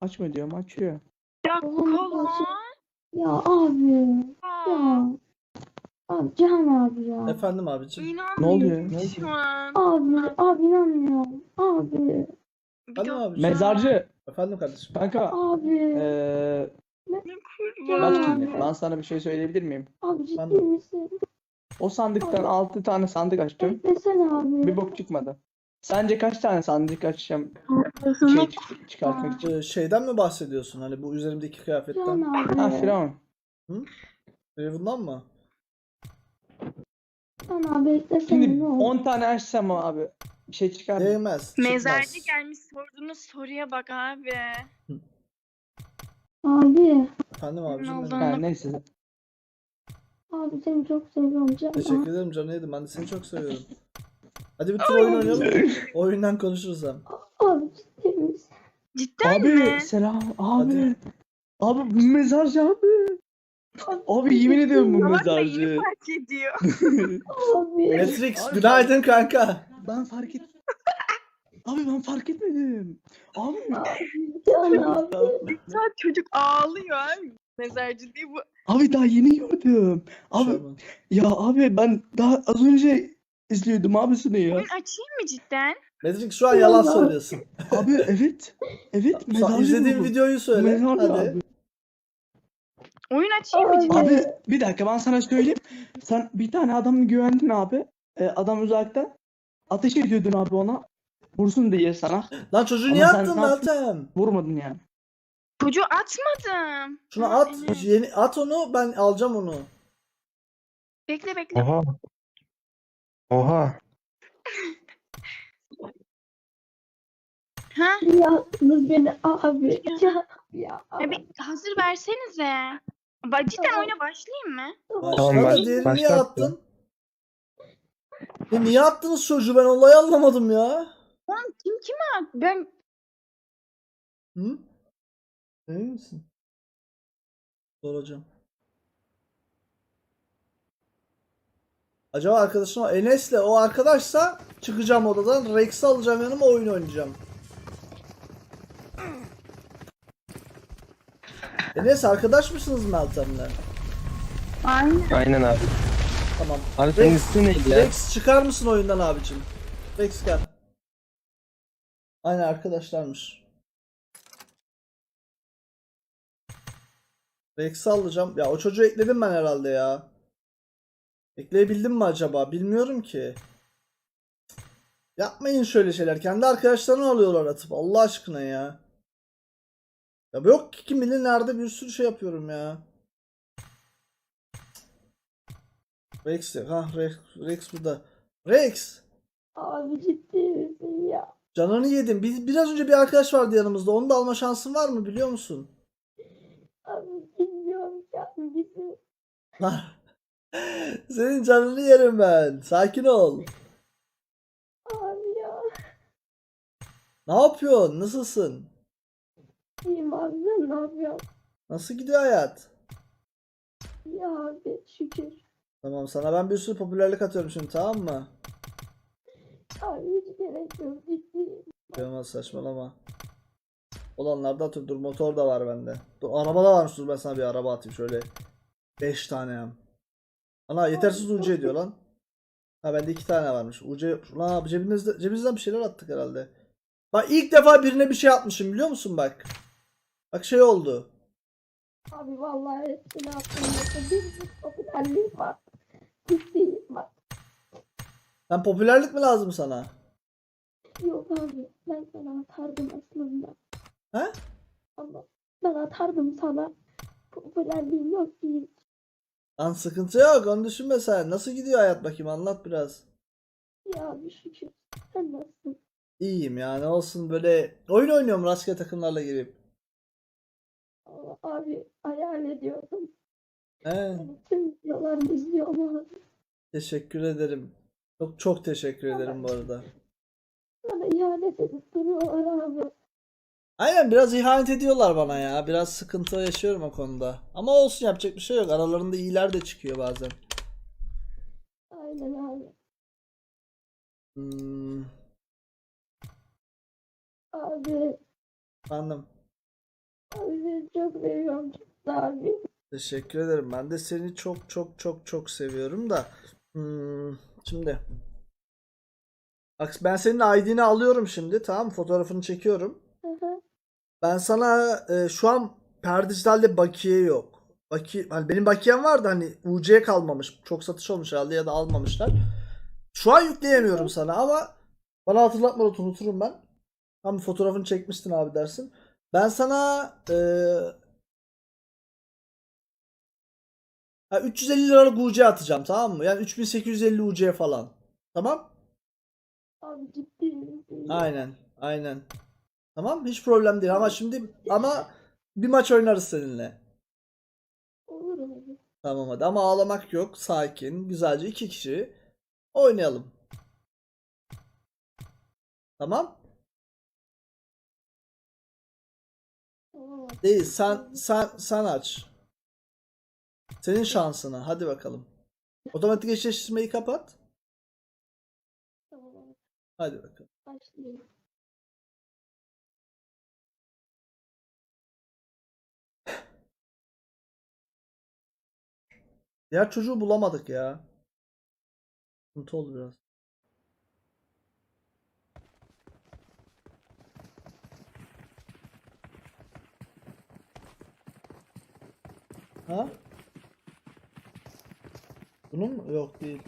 Açma diyorum açıyor. Ya kolon. Ya abi. Ya. Abi Cihan abi ya. Efendim abicim. İnanmıyorum Ne oluyor? Ne şu oluyor? an. Abi, abi inanmıyorum. Abi, Bir abicim. Mezarcı Efendim kardeşim. kanka abi, eee ne bak kurban. şimdi ben sana bir şey söyleyebilir miyim? abi ciddi Ben misin? O sandıktan 6 tane sandık açtım. Beklesene abi. Bir bok çıkmadı. Sence kaç tane sandık açacağım şey çık- çıkartmak için? Ee, şeyden mi bahsediyorsun? Hani bu üzerimdeki kıyafetten. abi. Ha Firavun. Raven'dan mı? Cihan abi beklesene Şimdi ne olur. 10 tane açsam abi bir şey çıkar mı? Değmez. çıkmaz. Mezarcı gelmiş sorduğunuz soruya bak abi. Abi, Efendim abicim. Ne oldu? benim. Ha, neyse. abi seni çok seviyorum Cihan. Teşekkür ederim canım. Ben de seni çok seviyorum. Hadi bir tur oyun oynayalım. Oyundan konuşuruz hem. Abi ciddi misin? Cidden Abi mi? selam abi. Hadi. Abi bu mezarcı abi. Abi yemin ediyorum bu Salak da yeni mezarcı. fark ediyor. Abi, Matrix günaydın kanka. Ben fark et. Abi ben fark etmedim. Abi. Cihan abi. Saat çocuk ağlıyor abi. Mezarcı değil bu. Abi daha yeni gördüm. Abi Şaban. ya abi ben daha az önce izliyordum abisini ya. Oyun açayım mı cidden? Matrix şu an yalan söylüyorsun. Abi evet. Evet mezarcı İzlediğin bu. videoyu söyle. Mezarcı Hadi. abi. Oyun açayım mı cidden? Abi bir dakika ben sana söyleyeyim. Sen bir tane adamı güvendin abi. Ee, adam uzakta. Ateş ediyordun abi ona. Vursun diye sana. Lan çocuğu Ama niye sen attın ne yaptın? Meltem? Vurmadın yani. Çocuğu atmadım. Şunu at. evet. Yeni at onu ben alacağım onu. Bekle bekle. Oha. Oha. Ha? Yalnız beni abi. Abi ya. Ya bir hazır versenize. Ba- Cidden Tamam. oyuna başlayayım mı? Başla Tamam, da baş- diğerini niye başlat attın? Ya niye attınız çocuğu ben olayı anlamadım ya. Oğlum kim kime at? Ben Hı? Emin misin? Soracağım. Acaba arkadaşım o Enes'le o arkadaşsa çıkacağım odadan Rex'i alacağım yanıma oyun oynayacağım. Enes arkadaş mısınız Meltem'le? Aynen. Aynen abi. Tamam. Abi senin Rex- ismin neydi ya? Rex çıkar mısın oyundan abicim? Rex gel. Aynen arkadaşlarmış. Rex'i alacağım. Ya o çocuğu ekledim ben herhalde ya. Ekleyebildim mi acaba? Bilmiyorum ki. Yapmayın şöyle şeyler. Kendi arkadaşlarını alıyorlar atıp. Allah aşkına ya. Ya yok ki kim bilir nerede bir sürü şey yapıyorum ya. Rex yok. Ha Rex, Rex burada. Rex! Abi ciddi misin ya? Canını yedim. Biz, biraz önce bir arkadaş vardı yanımızda. Onu da alma şansın var mı biliyor musun? Abi bilmiyorum ya. Bizim. Senin canını yerim ben. Sakin ol. abi ya. Ne yapıyorsun? Nasılsın? İyiyim abi sen ne yapıyorsun? Nasıl gidiyor hayat? Ya abi şükür. Tamam sana ben bir sürü popülerlik atıyorum şimdi tamam mı? Abi hiç gerek yok ciddiyim. Yılmaz saçmalama. Olanlarda atıyorum. Dur motor da var bende. Dur araba da varmış. Dur ben sana bir araba atayım şöyle. 5 tane hem. Ana yetersiz UC ediyor lan. Ha bende 2 tane varmış. UC lan abi cebinizde, cebinizden bir şeyler attık herhalde. Bak ilk defa birine bir şey atmışım biliyor musun bak. Bak şey oldu. Abi vallahi hepsini. Yoksa bir sürü popülerliğim var. Ciddiyim bak. Sen popülerlik mi lazım sana? Yok abi ben sana atardım aslında. He? Ama ben atardım sana. Popülerliğim yok değil. Lan sıkıntı yok onu düşünme sen. Nasıl gidiyor hayat bakayım anlat biraz. Ya abi şükür. Sen nasılsın? İyiyim ya ne olsun böyle oyun oynuyorum rastgele takımlarla girip. Ama Abi hayal ediyordum. He, Seni tüm videolarını izliyorum abi. teşekkür ederim. Çok çok teşekkür ederim bu arada. Bana ihanet edip duruyorlar abi. Aynen biraz ihanet ediyorlar bana ya. Biraz sıkıntı yaşıyorum o konuda. Ama olsun yapacak bir şey yok. Aralarında iyiler de çıkıyor bazen. Aynen abi. Hmm, Abi anladım. Abi seni çok seviyorum abi. Teşekkür ederim. Ben de seni çok çok çok çok seviyorum da. Hmm, şimdi. Bak ben senin ID'ni alıyorum şimdi. Tamam? Fotoğrafını çekiyorum. Ben sana e, şu an Perdijital'de bakiye yok. Baki, hani benim bakiyem vardı hani UC'ye kalmamış. Çok satış olmuş herhalde ya da almamışlar. Şu an yükleyemiyorum sana ama bana hatırlatma not unuturum ben. Tam fotoğrafını çekmiştin abi dersin. Ben sana e, ha, 350 liralık UC atacağım tamam mı? Yani 3850 UC falan. Tamam? Abi ciddi? Aynen. Aynen. Tamam hiç problem değil ama şimdi ama bir maç oynarız seninle. Olur abi. Tamam hadi ama ağlamak yok. Sakin. Güzelce iki kişi oynayalım. Tamam? Değil sen sen sen aç. Senin şansına. Hadi bakalım. Otomatik eşleştirmeyi kapat. Hadi bakalım. Başlayalım. Diğer çocuğu bulamadık ya. Sıkıntı oldu biraz. Ha? Bunun mu? Yok değil.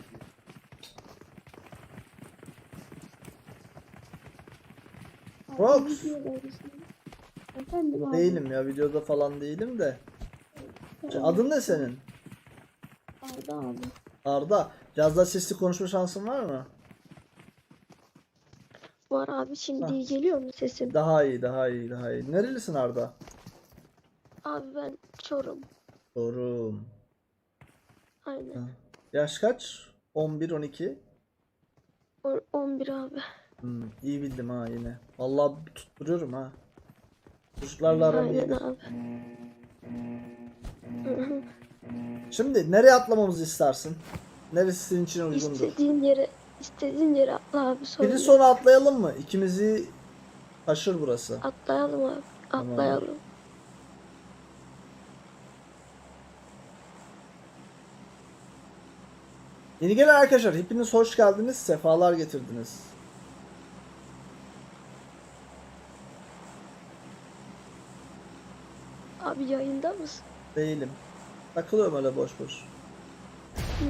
Rox. videodaymışsın. Efendim abi. Değilim ya videoda falan değilim de. Adın ne senin? Arda abi. Arda. Biraz daha sesli konuşma şansın var mı? Var abi şimdi Ha. geliyor mu sesim? Daha iyi, daha iyi, daha iyi. Nerelisin Arda? Abi ben Çorum. Doğru. Aynen. Ha. Yaş kaç? 11, 12. O- 11 abi. Hmm, iyi bildim ha yine. Vallahi tutturuyorum ha. Çocuklarla aram Aynen iyidir. Şimdi nereye atlamamızı istersin? Neresi senin için uygundur? İstediğin yere istediğin yere atla abi sorun Biri sonra atlayalım mı? İkimizi taşır burası. Atlayalım abi. Tamam. Atlayalım. Yeni gelen arkadaşlar hepiniz hoş geldiniz. Sefalar getirdiniz. Abi yayında mısın? Değilim. Takılıyorum öyle boş boş. Hı.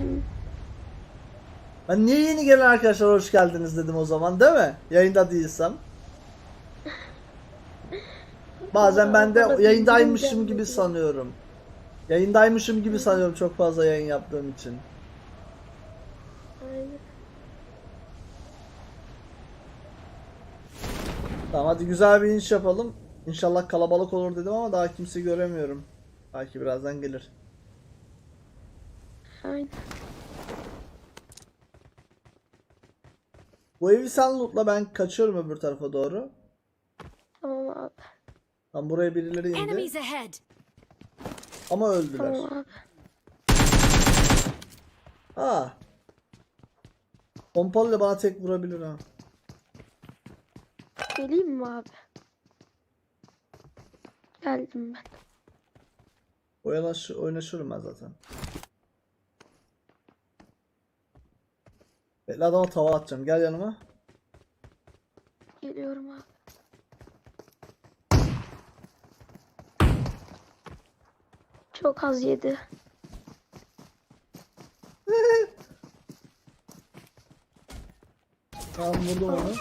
Ben niye yeni gelen arkadaşlar hoş geldiniz dedim o zaman değil mi? Yayında değilsem. Bazen ben de yayındaymışım gibi sanıyorum. Yayındaymışım gibi sanıyorum çok fazla yayın yaptığım için. Tamam hadi güzel bir iniş yapalım. İnşallah kalabalık olur dedim ama daha kimse göremiyorum. Belki birazdan gelir. Aynen. Bu evi sen lootla ben kaçıyorum öbür tarafa doğru. Tamam abi. Tam buraya birileri indi Enemies ahead! ama öldüler. Tamam abi. Ha. Pompalıyla bana tek vurabilir ha. Geleyim mi abi? Geldim ben. Oyalaş, oynaşıyorum ben zaten. Bekle adama tava atacağım. Gel yanıma. Geliyorum abi. Çok az yedi. Tamam vurdum onu.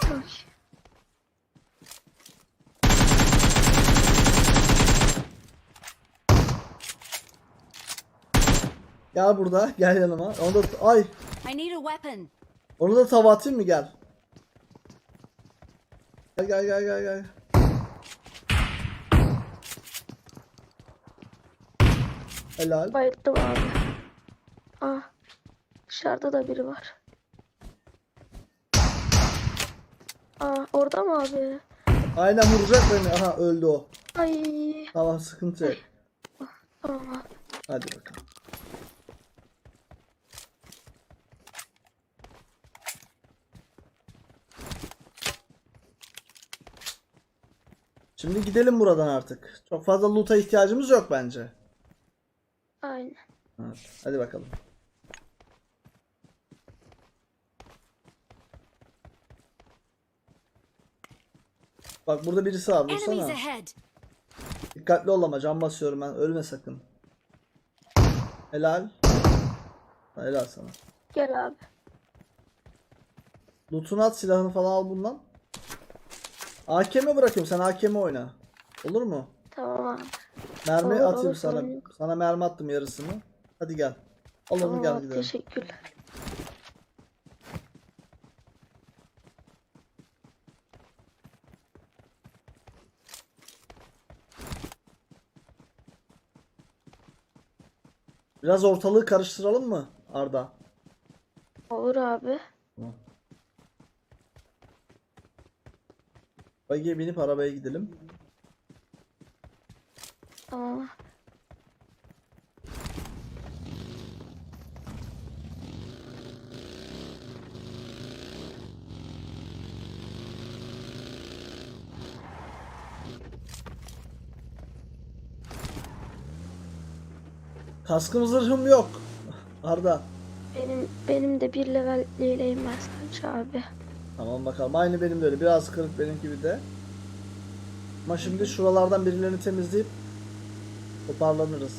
Gel burada. Gel yanıma. Onu da ay. I need a weapon. Onu da tava atayım mı gel. Gel gel gel gel gel. Helal. Bayıldım abi. Ah. Dışarıda da biri var. Aa orada mı abi? Aynen vuracak beni. Aha öldü o. Ay. Tamam sıkıntı yok. Tamam abi. Hadi bakalım. Şimdi gidelim buradan artık. Çok fazla loot'a ihtiyacımız yok bence. Aynen. Evet, hadi bakalım. Bak burada birisi var. Ahead! Dikkatli ol ama can basıyorum ben. Ölme sakın. Helal. Helal sana. Gel abi. Loot'unu at silahını falan al bundan. AKM bırakıyorum sen AKM oyna. Olur mu? Tamam abi. Mermi Olur, atayım olur, sana. sorun yok. Sana mermi attım yarısını. Hadi gel. Al onu Tamam gel abi gidelim. teşekkürler. Biraz ortalığı karıştıralım mı Arda? Olur abi. Bagiye binip arabaya gidelim. Tamam. Kaskım zırhım yok. Arda. Benim benim de bir level yeleğim var sadece abi. Tamam bakalım. Aynı benim de öyle. Biraz kırık benim gibi de. Ama şimdi şuralardan birilerini temizleyip toparlanırız.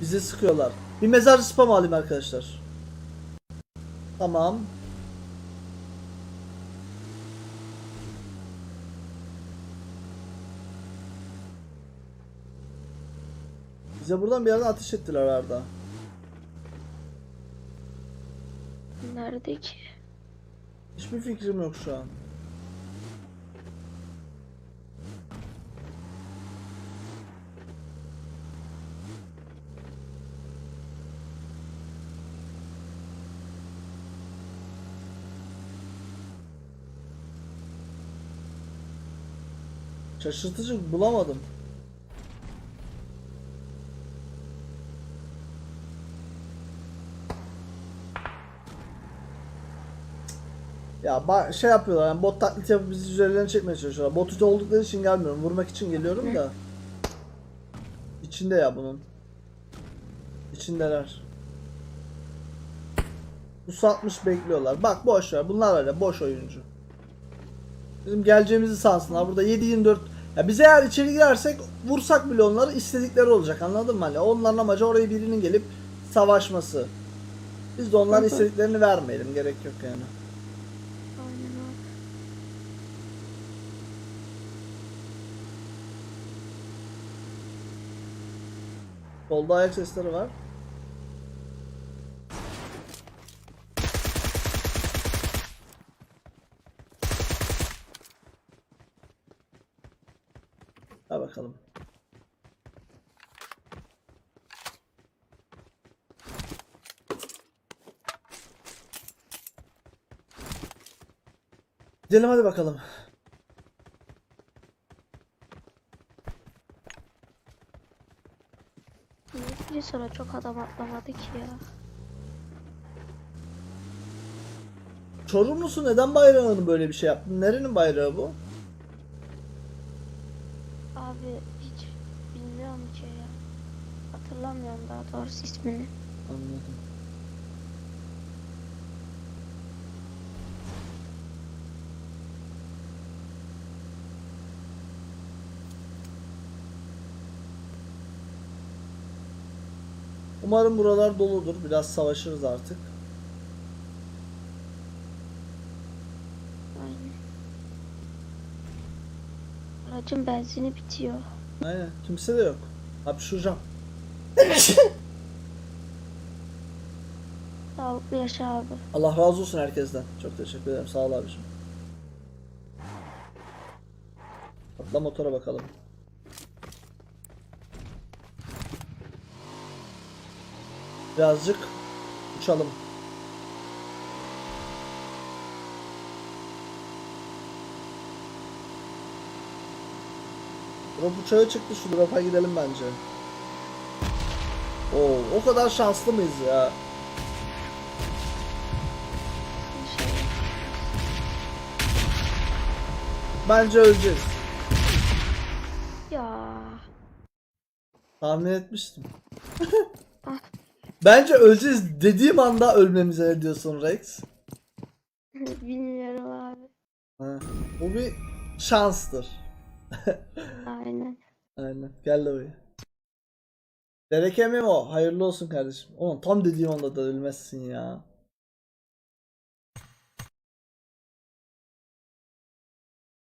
Bizi sıkıyorlar. Bir mezar spam alayım arkadaşlar. Tamam. Bize buradan bir yerden ateş ettiler Arda. Nerede ki? Hiçbir fikrim yok şu an. Şaşırtıcı bulamadım. Ya şey yapıyorlar yani bot taklidi yapıp bizi üzerlerine çekmeye çalışıyorlar. Bot oldukları için gelmiyorum. Vurmak için geliyorum da. İçinde ya bunun. İçindeler. Bu satmış bekliyorlar. Bak boş ver. Bunlar öyle boş oyuncu. Bizim geleceğimizi sansınlar. Burada 7-24 ya biz eğer içeri girersek vursak bile onları istedikleri olacak anladın mı? Hani onların amacı oraya birinin gelip savaşması. Biz de onların istediklerini vermeyelim. Gerek yok yani. Aynen abi. Solda ayak sesleri var. Ha bakalım. Gidelim hadi bakalım. Biri sonra çok adam atlamadı ki ya? Çorumlusu neden bayrağını böyle bir şey yaptın? Nerenin bayrağı bu? Abi hiç bilmiyorum ki ya. Hatırlamıyorum daha doğrusu ismini. Anladım. Umarım buralar doludur. Biraz savaşırız artık. Aynen. Aracın benzini bitiyor. Aynen. Kimse de yok. Hapşuracağım. Sağlıklı yaşa abi. Allah razı olsun herkesten. Çok teşekkür ederim. Sağ ol abiciğim. Atla motora bakalım. Birazcık uçalım. Drop uçağı çıktı. Şu drop'a gidelim bence. Oo, o kadar şanslı mıyız ya? Bence öleceğiz. Ya. Tahmin etmiştim. Bence öleceğiz dediğim anda ölmemize ne diyorsun Rex? Bilmiyorum abi. Ha, bu bir şanstır. Aynen. Aynen. Gel de buraya. Dereke Memo hayırlı olsun kardeşim. Oğlum tam dediğim anda da ölmezsin ya.